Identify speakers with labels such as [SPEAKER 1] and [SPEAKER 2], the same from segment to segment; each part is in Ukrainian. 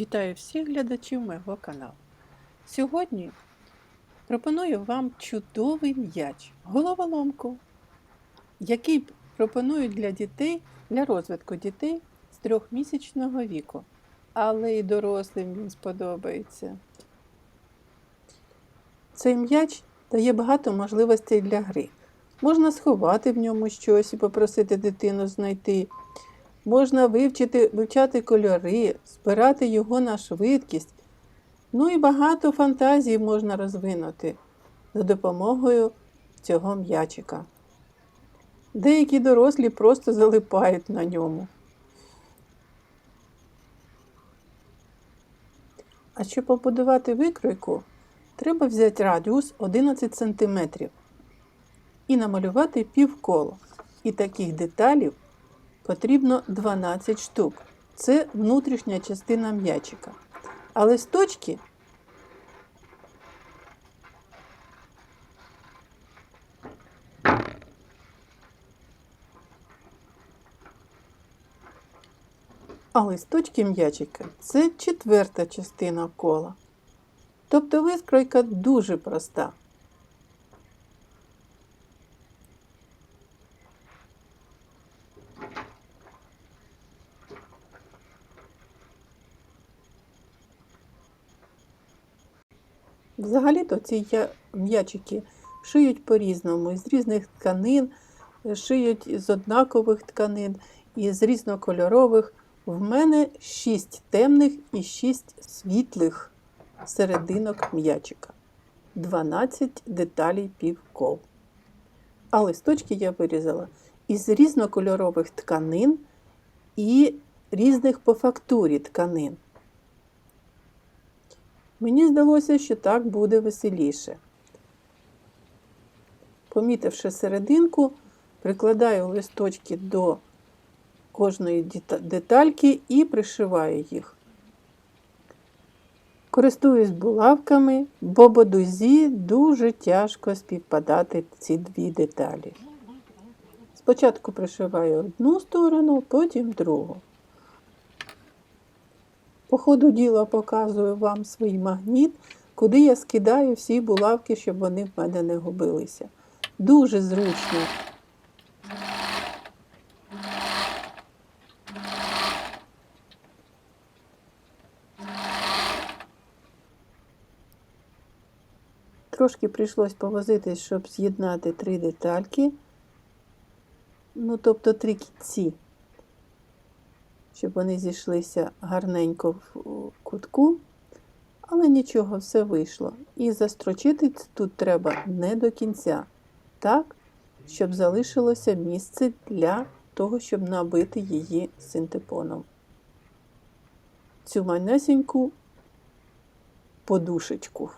[SPEAKER 1] Вітаю всіх глядачів мого каналу. Сьогодні пропоную вам чудовий м'яч, головоломку, який пропонують для дітей, для розвитку дітей з трьохмісячного віку. Але і дорослим він сподобається. Цей м'яч дає багато можливостей для гри. Можна сховати в ньому щось і попросити дитину знайти. Можна вивчити, вивчати кольори, збирати його на швидкість. Ну і багато фантазій можна розвинути за допомогою цього м'ячика. Деякі дорослі просто залипають на ньому. А щоб побудувати викройку, треба взяти радіус 11 см і намалювати півколо. І таких деталів потрібно 12 штук. Це внутрішня частина м'ячика. А листочки а листочки м'ячика це четверта частина кола. Тобто викройка дуже проста. Взагалі-то ці м'ячики шиють по-різному, з різних тканин, е, шиють з однакових тканин і з різнокольорових. В мене 6 темних і 6 світлих серединок м'ячика. 12 деталей півкол. А листочки я вирізала із різнокольорових тканин і різних по фактурі тканин. Мені здалося, що так буде веселіше. Помітивши серединку, прикладаю листочки до кожної детальки і пришиваю їх. Користуюсь булавками, бо бодузі дуже тяжко співпадати ці дві деталі. Спочатку пришиваю одну сторону, потім другу. По ходу діла показую вам свій магніт, куди я скидаю всі булавки, щоб вони в мене не губилися. Дуже зручно. Трошки прийшлось повозитись, щоб з'єднати три детальки, ну тобто три кітці щоб вони зійшлися гарненько в кутку, але нічого, все вийшло. І застрочити тут треба не до кінця, так, щоб залишилося місце для того, щоб набити її синтепоном. Цю манесеньку подушечку.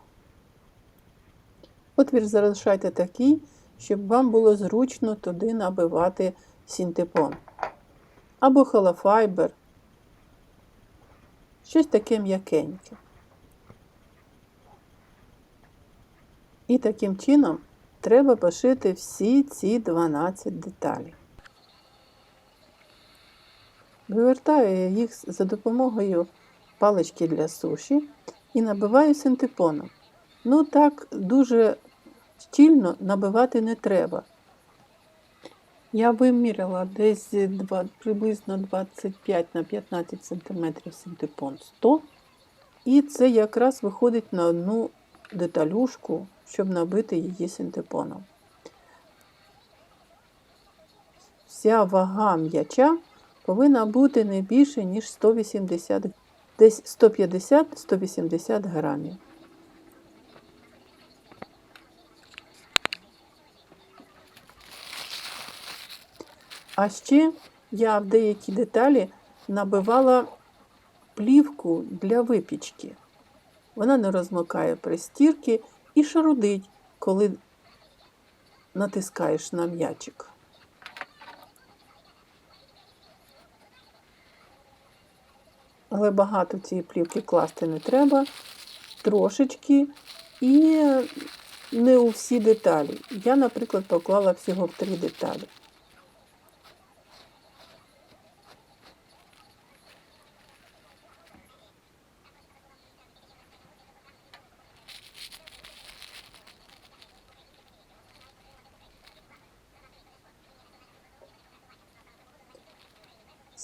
[SPEAKER 1] Отвір залишайте такий, щоб вам було зручно туди набивати синтепон або холофайбер, щось таке м'якеньке. І таким чином треба пошити всі ці 12 деталей. Вивертаю я їх за допомогою палички для суші і набиваю синтепоном. Ну так дуже щільно набивати не треба. Я виміряла десь два, приблизно 25 на 15 см синтепон 100. І це якраз виходить на одну деталюшку, щоб набити її синтепоном. Вся вага м'яча повинна бути не більше, ніж 180, десь 150-180 грамів. А ще я в деякі деталі набивала плівку для випічки. Вона не розмокає при стірці і шарудить, коли натискаєш на м'ячик. Але багато цієї плівки класти не треба, трошечки і не у всі деталі. Я, наприклад, поклала всього в три деталі.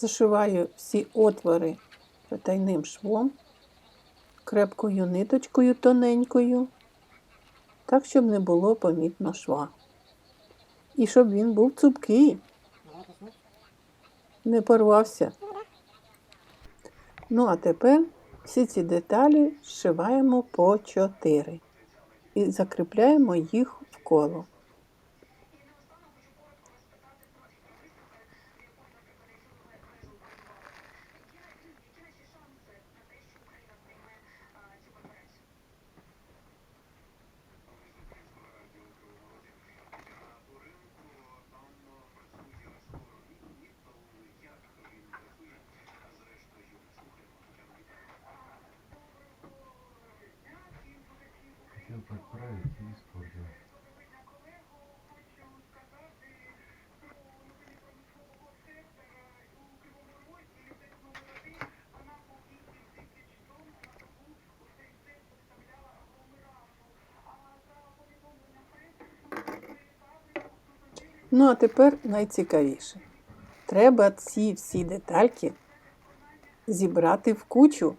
[SPEAKER 1] Зашиваю всі отвори потайним швом, крепкою ниточкою тоненькою, так, щоб не було помітно шва. І щоб він був цупкий, не порвався. Ну, а тепер всі ці деталі зшиваємо по 4 і закріпляємо їх в коло. Ну, а тепер найцікавіше. Треба ці всі детальки зібрати в кучу,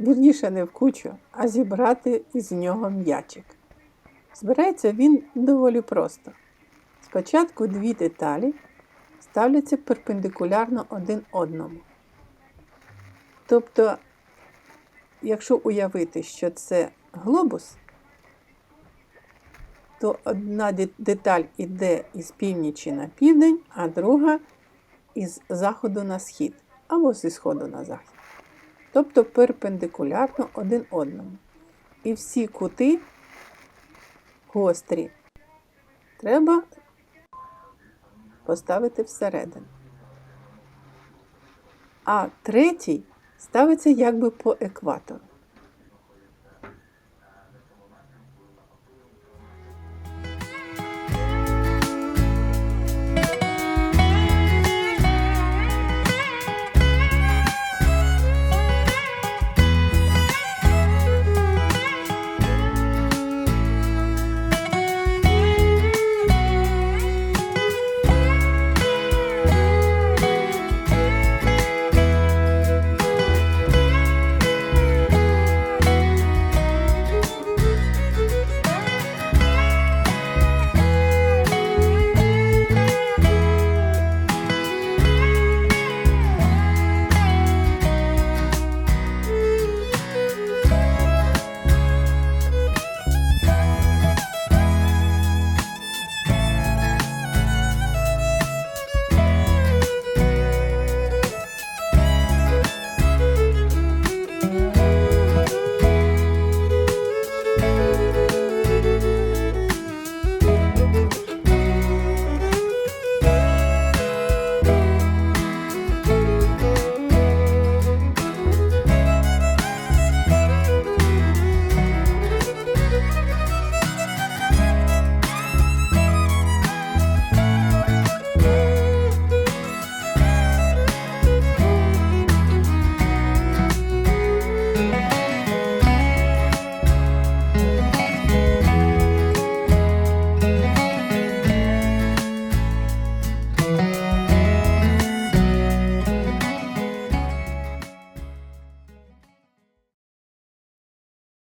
[SPEAKER 1] вірніше не в кучу, а зібрати із нього м'ячик. Збирається він доволі просто. Спочатку дві деталі ставляться перпендикулярно один одному. Тобто, якщо уявити, що це глобус, то одна деталь іде із північі на південь, а друга із заходу на схід або зі сходу на захід. Тобто перпендикулярно один одному. І всі кути гострі треба поставити всередину. А третій ставиться якби по екватору.